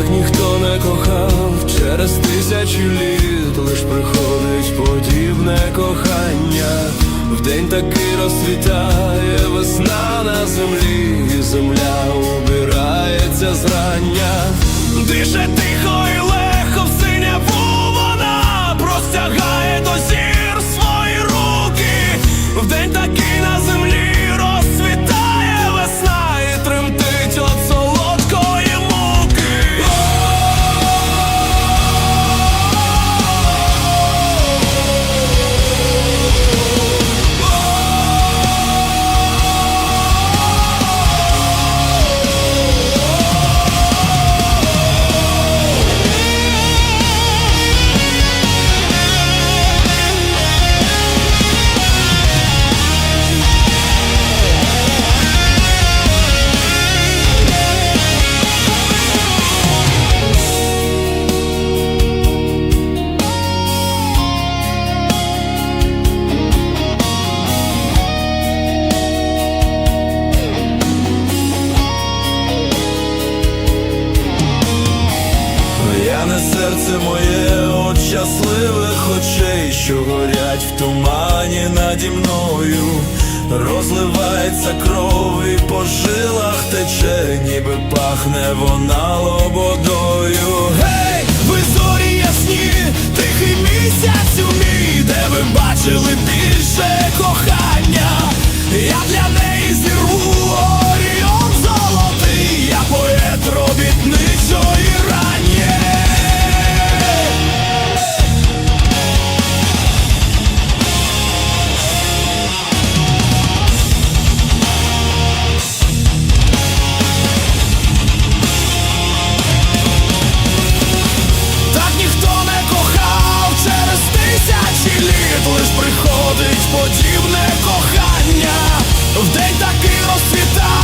так ніхто не кохав через тисячі літ, лиш приходить подібне кохання. Вдень таки розцвітає весна на землі, і земля убирається зрання. Дише тихо і серце моє от щасливих очей, що горять в тумані наді мною. Розливається кров і по жилах тече, ніби пахне вона лободою. Гей, ви зорі ясні, тихий місяць у мій, де ви бачили більше Безподібне кохання, в день таки розцвітає.